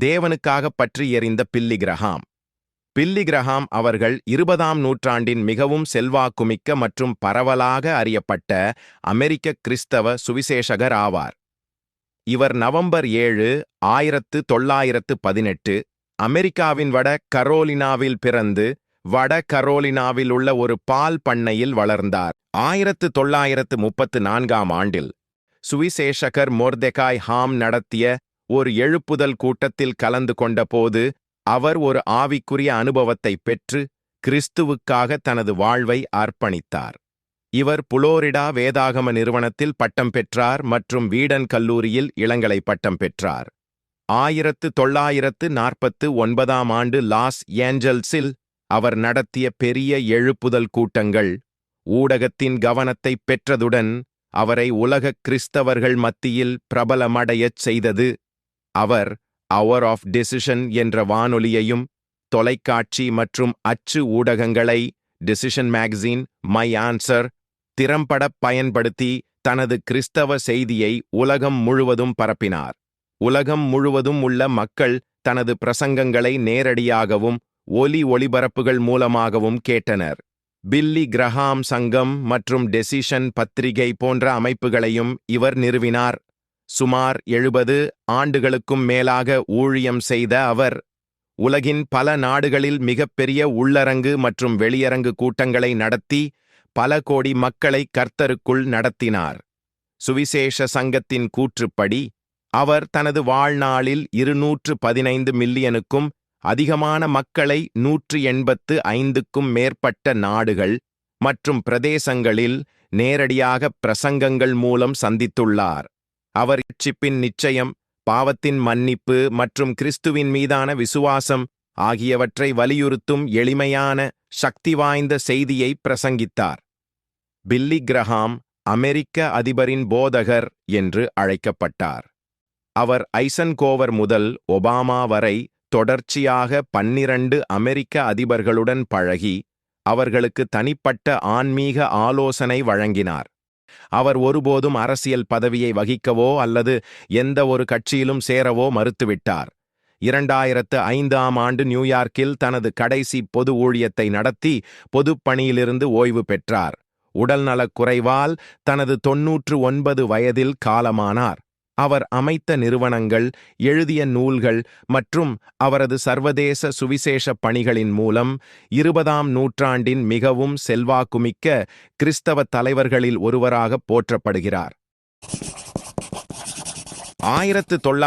தேவனுக்காக பற்றி எறிந்த பில்லி கிரஹாம் பில்லி கிரஹாம் அவர்கள் இருபதாம் நூற்றாண்டின் மிகவும் செல்வாக்குமிக்க மற்றும் பரவலாக அறியப்பட்ட அமெரிக்க கிறிஸ்தவ சுவிசேஷகர் ஆவார். இவர் நவம்பர் ஏழு ஆயிரத்து தொள்ளாயிரத்து பதினெட்டு அமெரிக்காவின் வட கரோலினாவில் பிறந்து வட கரோலினாவில் உள்ள ஒரு பால் பண்ணையில் வளர்ந்தார். ஆயிரத்து தொள்ளாயிரத்து முப்பத்து நான்காம் ஆண்டில் சுவிசேஷகர் மோர்தெகாய் ஹாம் நடத்திய ஒரு எழுப்புதல் கூட்டத்தில் கலந்து கொண்டபோது அவர் ஒரு ஆவிக்குரிய அனுபவத்தை பெற்று கிறிஸ்துவுக்காக தனது வாழ்வை அர்ப்பணித்தார். இவர் புளோரிடா வேதாகம நிறுவனத்தில் பட்டம் பெற்றார் மற்றும் வீடன் கல்லூரியில் இளங்கலை பட்டம் பெற்றார். ஆயிரத்து தொள்ளாயிரத்து நாற்பத்து ஒன்பதாம் ஆண்டு லாஸ் ஏஞ்சல்ஸில் அவர் நடத்திய பெரிய எழுப்புதல் கூட்டங்கள் ஊடகத்தின் கவனத்தை பெற்றதுடன் அவரை உலக கிறிஸ்தவர்கள் மத்தியில் பிரபலமடையச் செய்தது அவர் அவர் ஆஃப் டெசிஷன் என்ற வானொலியையும் தொலைக்காட்சி மற்றும் அச்சு ஊடகங்களை டெசிஷன் மேகசின் மை ஆன்சர் திறம்பட பயன்படுத்தி தனது கிறிஸ்தவ செய்தியை உலகம் முழுவதும் பரப்பினார். உலகம் முழுவதும் உள்ள மக்கள் தனது பிரசங்கங்களை நேரடியாகவும் ஒலி ஒளிபரப்புகள் மூலமாகவும் கேட்டனர். பில்லி கிரஹாம் சங்கம் மற்றும் டெசிஷன் பத்திரிகை போன்ற அமைப்புகளையும் இவர் நிறுவினார். சுமார் எழுபது ஆண்டுகளுக்கும் மேலாக ஊழியம் செய்த அவர் உலகின் பல நாடுகளில் மிகப்பெரிய உள்ளரங்கு மற்றும் வெளியரங்கு கூட்டங்களை நடத்தி பல கோடி மக்களை கர்த்தருக்குள் நடத்தினார். சுவிசேஷ சங்கத்தின் கூற்றுப்படி அவர் தனது வாழ்நாளில் இருநூற்று பதினைந்து மில்லியனுக்கும் அதிகமான மக்களை நூற்று எண்பத்து ஐந்துக்கும் மேற்பட்ட நாடுகள் மற்றும் பிரதேசங்களில் நேரடியாக பிரசங்கங்கள் மூலம் சந்தித்துள்ளார். அவர் இச்சிப்பின் நிச்சயம் பாவத்தின் மன்னிப்பு மற்றும் கிறிஸ்துவின் மீதான விசுவாசம் ஆகியவற்றை வலியுறுத்தும் எளிமையான சக்தி வாய்ந்த செய்தியை பிரசங்கித்தார். பில்லி கிரஹாம் அமெரிக்க அதிபரின் போதகர் என்று அழைக்கப்பட்டார். அவர் ஐசன்கோவர் முதல் ஒபாமா வரை தொடர்ச்சியாக பன்னிரண்டு அமெரிக்க அதிபர்களுடன் பழகி அவர்களுக்கு தனிப்பட்ட ஆன்மீக ஆலோசனை வழங்கினார். அவர் ஒருபோதும் அரசியல் பதவியை வகிக்கவோ அல்லது எந்த ஒரு கட்சியிலும் சேரவோ மறுத்துவிட்டார். இரண்டாயிரத்து ஐந்தாம் ஆண்டு நியூயார்க்கில் தனது கடைசி பொது ஊழியத்தை நடத்தி பொதுப் பணியிலிருந்து ஓய்வு பெற்றார். உடல்நலக் குறைவால் தனது தொன்னூற்று ஒன்பது வயதில் காலமானார். அவர் அமைத்த நிறுவனங்கள் எழுதிய நூல்கள் மற்றும் அவரது சர்வதேச சுவிசேஷ பணிகளின் மூலம் இருபதாம் நூற்றாண்டின் மிகவும் செல்வாக்குமிக்க கிறிஸ்தவ தலைவர்களில் ஒருவராக போற்றப்படுகிறார். ஆயிரத்து தொள்ளாயிரத்து